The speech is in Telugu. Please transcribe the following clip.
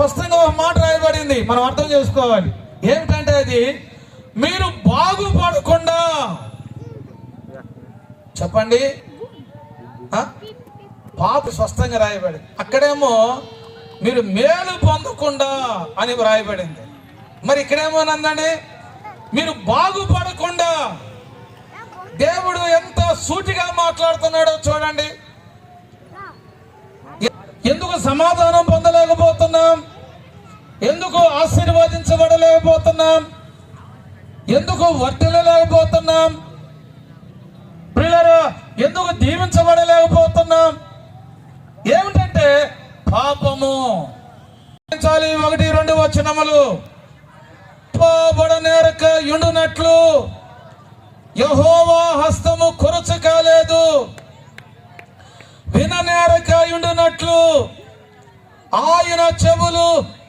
స్పష్టంగా ఒక మాట రాయబడింది. మనం అర్థం చేసుకోవాలి. ఏమిటంటే అది మీరు బాగుపడకుండా. చెప్పండి. పాప స్పష్టంగా రాయబడింది. అక్కడేమో మీరు మేలు పొందకుండా అని రాయబడింది. మరి ఇక్కడేమో నందండి మీరు బాగుపడకుండా. దేవుడు ఎంత సూటిగా మాట్లాడుతున్నాడో చూడండి. ఎందుకు సమాధానం ఆశీర్వదించబడలేకపోతున్నాం. ఎందుకు వర్తిల్లలేకపోతున్నాం పిల్లలు ఎందుకు దీవించబడలేకపోతున్నాం? ఏమిటంటే పాపము. ఒకటి రెండు వచ్చినములు పాపబడనేరక యుండునట్లు. యహోవా హస్తము కొరచ కాలేదు. విననేరక యుండునట్లు. ఆయన చెవులు